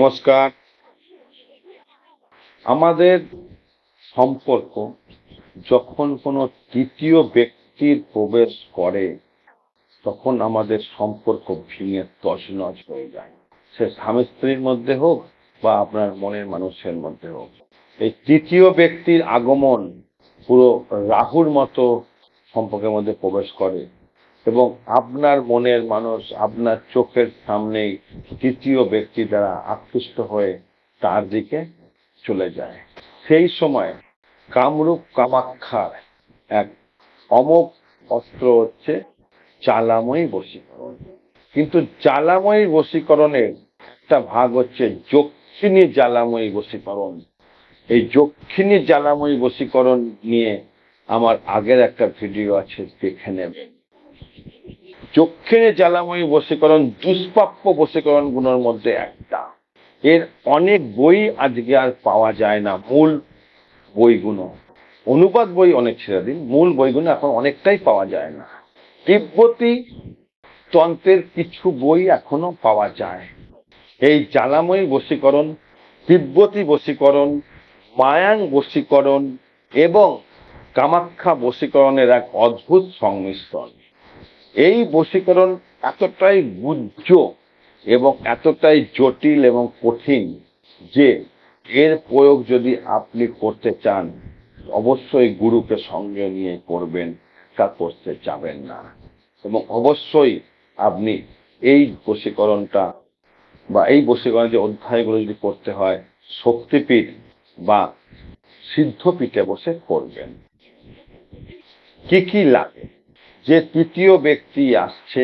নমস্কার। আমাদের সম্পর্ক যখন কোনো তৃতীয় ব্যক্তির প্রবেশ করে, তখন আমাদের সম্পর্ক ভেঙে তছনছ হয়ে যায়। সে স্বামী স্ত্রীর মধ্যে হোক বা আপনার মনের মানুষের মধ্যে হোক। এই তৃতীয় ব্যক্তির আগমন পুরো রাহুর মতো সম্পর্কের মধ্যে প্রবেশ করে। এবং আপনার মনের মানুষ আপনার চোখের সামনেই তৃতীয় ব্যক্তি দ্বারা আকৃষ্ট হয়ে তার দিকে চলে যায়। সেই সময় কামরূপ কামাক্ষার এক অমোক অস্ত্র হচ্ছে জ্বালাময়ী বশীকরণ। কিন্তু জ্বালাময়ী বশীকরণের একটা ভাগ হচ্ছে যক্ষিণী জ্বালাময়ী বশীকরণ। এই যক্ষিণী জ্বালাময়ী বশীকরণ নিয়ে আমার আগের একটা ভিডিও আছে, দেখে নেবেন। যক্ষিণী জ্বালাময়ী বশীকরণ, দুষ্প্রাপ্য বশীকরণগুলোর মধ্যে একটা। এর অনেক বই আজকে আর পাওয়া যায় না, মূল বইগুলো। অনুবাদ বই অনেক ছেড়ে দিন, মূল বইগুলো এখন অনেকটাই পাওয়া যায় না। তিব্বতী তন্ত্রের কিছু বই এখনও পাওয়া যায়। এই জ্বালাময়ী বশীকরণ, তিব্বতী বশীকরণ, মায়াং বশীকরণ এবং কামাখ্যা বশীকরণের এক অদ্ভুত সংমিশ্রণ। এই বশীকরণ এতটাই গুজ্জ এবং এতটাই জটিল এবং কঠিন যে এর প্রয়োগ যদি আপনি করতে চান, অবশ্যই গুরুকে সঙ্গে নিয়ে করবেন, তা করতে যাবেন না। এবং অবশ্যই আপনি এই বশীকরণটা বা এই বশীকরণের যে অধ্যায়গুলো যদি করতে হয়, শক্তিপীঠ বা সিদ্ধপীঠে বসে করবেন। কি কি লাগে? যে তৃতীয় ব্যক্তি আসছে,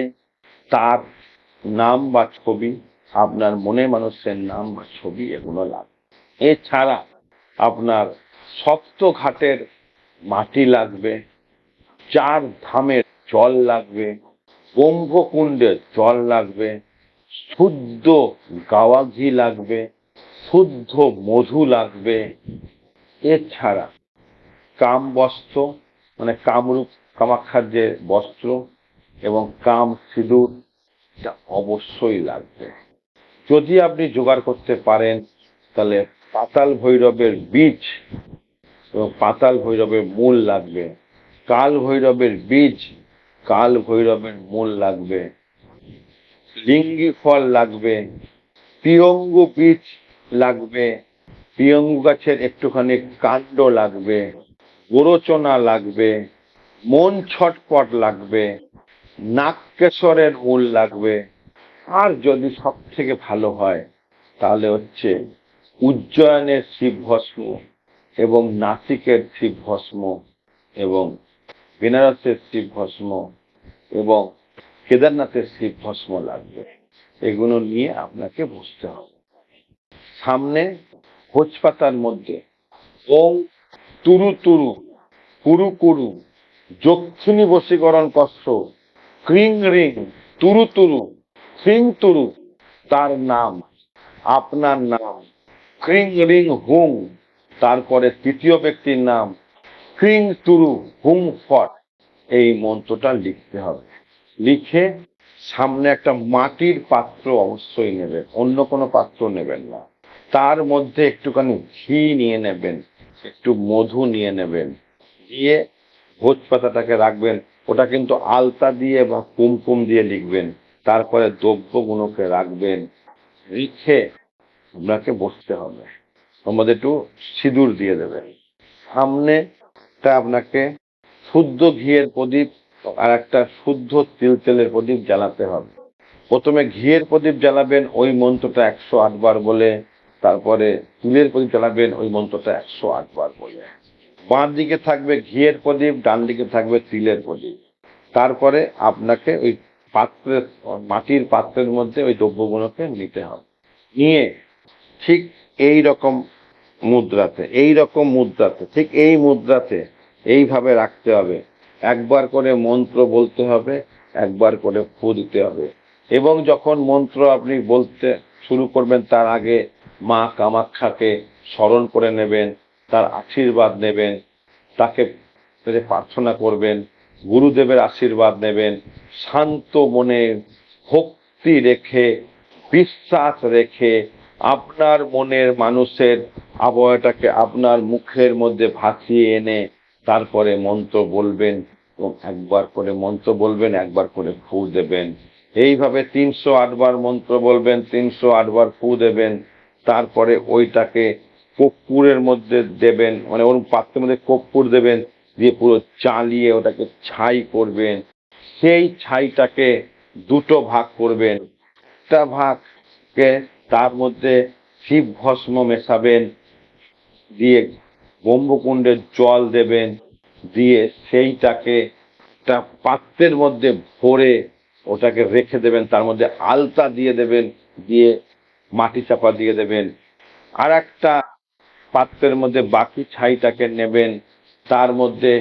তার নাম বা ছবি, আপনার মনে মানুষের নাম বা ছবি, এগুলো লাগবে এছাড়া আপনার সপ্ত ঘাটের মাটি লাগবে, চার ধামের জল লাগবে ব্রহ্মকুণ্ডের জল লাগবে, শুদ্ধ গাওয়া ঘি লাগবে, শুদ্ধ মধু লাগবে। এছাড়া কামবস্ত্র মানে কামরূপ কামাক্ষার যে বস্ত্র এবং কাম, সিঁদুর, এটা অবশ্যই লাগবে। যদি আপনি জোগাড় করতে পারেন, তাহলে পাতাল ভৈরবের বীজ এবং পাতাল ভৈরবের মূল লাগবে। কাল ভৈরবের বীজ, কাল ভৈরবের মূল লাগবে। লিঙ্গি ফল লাগবে, পিয়ঙ্গু বীজ লাগবে, পিয়ঙ্গু গাছের একটুখানি কাণ্ড লাগবে, গোরোচনা লাগবে। মন ছটপট লাগবে নাগকেশরের মূল লাগবে। আর যদি সব থেকে ভালো হয়, তাহলে হচ্ছে উজ্জয়নের শিব ভস্ম এবং নাসিকের শিব ভস্ম এবং বেনারসের শিব ভস্ম এবং কেদারনাথের শিব ভস্ম লাগবে। এগুলো নিয়ে আপনাকে বসতে হবে। সামনে ভোজ পাতার মধ্যে ওং তুরু তুরু, কুরু কুরু যক্ষিণী বশীকরণ কষ্ট ক্রিং রিং, তুরু তুরু, সিং তুরু, তার নাম, আপনার নাম, ক্রিং রিং হুং, তারপরে তৃতীয় ব্যক্তির নাম, ক্রিং তুরু হুং ফট। এই মন্ত্রটা লিখতে হবে। লিখে সামনে একটা মাটির পাত্র অবশ্যই নেবেন, অন্য কোনো পাত্র নেবেন না। তার মধ্যে একটুখানি ঘি নিয়ে নেবেন, একটু মধু নিয়ে নেবেন, দিয়ে ভোজ পাতাটাকে রাখবেন, ওটা কিন্তু আলতা দিয়ে বা কুমকুম দিয়ে লিখবেন। তারপরে দ্রব্যগুলোকে রাখবেন। রেখে আপনাকে বসতে হবে। মধ্যে একটু সিঁদুর দিয়ে দেবেন। সামনেটা আপনাকে শুদ্ধ ঘিয়ের প্রদীপ আর একটা শুদ্ধ তিল তেলের প্রদীপ জ্বালাতে হবে। প্রথমে ঘিয়ের প্রদীপ জ্বালাবেন, ওই মন্ত্রটা একশো আটবার বলে, তারপরে তিলের প্রদীপ জ্বালাবেন, ওই মন্ত্রটা একশো আটবার বলে। বাঁ দিকে থাকবে ঘিয়ের প্রদীপ, ডান দিকে থাকবে তিলের প্রদীপ। তারপরে আপনাকে ওই পাত্রের, মাটির পাত্রের মধ্যে ওই দ্রব্যগুলোকে নিতে হবে। নিয়ে ঠিক এই রকম মুদ্রাতে, এই রকম মুদ্রাতে, ঠিক এই মুদ্রাতে এইভাবে রাখতে হবে। একবার করে মন্ত্র বলতে হবে, একবার করে ফু দিতে হবে। এবং যখন মন্ত্র আপনি বলতে শুরু করবেন, তার আগে মা কামাখ্যাকে স্মরণ করে নেবেন তার আশীর্বাদ নেবেন, তাকে প্রার্থনা করবেন, গুরুদেবের আশীর্বাদ নেবেন, শান্ত মনে ভক্তি রেখে, বিশ্বাস রেখে আপনার মনের মানুষের আবহাওয়াটাকে আপনার মুখের মধ্যে ভাসিয়ে এনে তারপরে মন্ত্র বলবেন এবং একবার করে মন্ত্র বলবেন, একবার করে ফু দেবেন। এইভাবে তিনশো আটবার মন্ত্র বলবেন, তিনশো আটবার ফু দেবেন, তারপরে ওইটাকে কর্পূরের মধ্যে দেবেন মানে ওর পাত্রের মধ্যে কর্পূর দেবেন, দিয়ে পুরো চালিয়ে ওটাকে ছাই করবেন। সেই ছাইটাকে দুটো ভাগ করবেন। একটা ভাগকে তার মধ্যে শিব ভস্ম মেশাবেন, দিয়ে ব্রহ্মকুণ্ডে জল দেবেন, দিয়ে সেইটাকে একটা পাত্রের মধ্যে ভরে ওটাকে রেখে দেবেন, তার মধ্যে আলতা দিয়ে দেবেন, দিয়ে মাটি চাপা দিয়ে দেবেন। আর একটা পাত্রের মধ্যে বাকি ছাইটাকে নেবেন, তার মধ্যে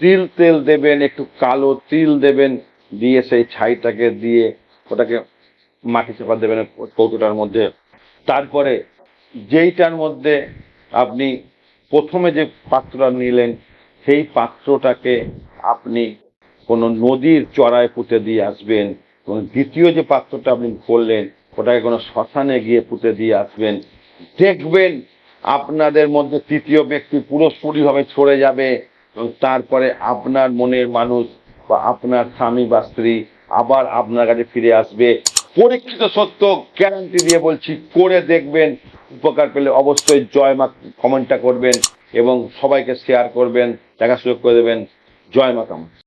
তিল তেল দেবেন, একটু কালো তিল দেবেন, দিয়ে সেই ছাইটাকে দিয়ে ওটাকে মাটি চাপা দেবেন কৌটোটার মধ্যে। তারপরে যেইটার মধ্যে আপনি প্রথমে যে পাত্রটা নিলেন, সেই পাত্রটাকে আপনি কোনো নদীর চড়ায় পুঁতে দিয়ে আসবেন, এবং দ্বিতীয় যে পাত্রটা আপনি করলেন, ওটাকে কোনো শ্মশানে গিয়ে পুঁতে দিয়ে আসবেন। দেখবেন আপনাদের মধ্যে তৃতীয় ব্যক্তি পুরোপুরিভাবে ছড়ে যাবে এবং তারপরে আপনার মনের মানুষ বা আপনার স্বামী বা স্ত্রী আবার আপনার কাছে ফিরে আসবে। পরীক্ষিত সত্য গ্যারান্টি দিয়ে বলছি, করে দেখবেন, উপকার পেলে অবশ্যই জয় মা কমেন্টটা করবেন এবং সবাইকে শেয়ার করবেন দেখা সুযোগ করে দেবেন। জয় মা কামা